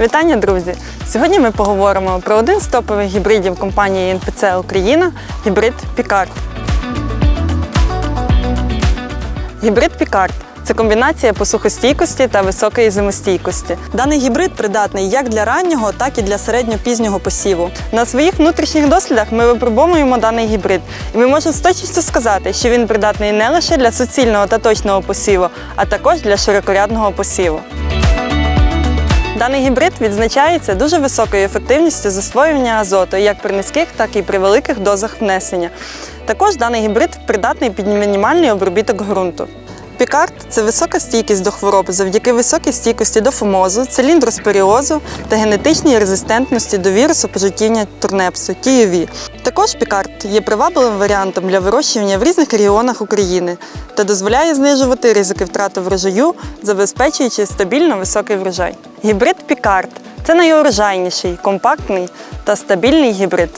Вітання, друзі! Сьогодні ми поговоримо про один з топових гібридів компанії НПЦ Україна гібрид Пікард. Гібрид Пікард це комбінація посухостійкості та високої зимостійкості. Даний гібрид придатний як для раннього, так і для середньо-пізнього посіву. На своїх внутрішніх дослідах ми випробовуємо даний гібрид, і ми можемо з точністю сказати, що він придатний не лише для суцільного та точного посіву, а також для широкорядного посіву. Даний гібрид відзначається дуже високою ефективністю засвоювання азоту як при низьких, так і при великих дозах внесення. Також даний гібрид придатний під мінімальний обробіток ґрунту. Пікард це висока стійкість до хвороб завдяки високій стійкості до фомозу, циліндроспоріозу та генетичній резистентності до вірусу пожиттєвня турнепсу TUV. Також пікард є привабливим варіантом для вирощування в різних регіонах України та дозволяє знижувати ризики втрати врожаю, забезпечуючи стабільно високий врожай. Гібрид пікард це найурожайніший, компактний та стабільний гібрид.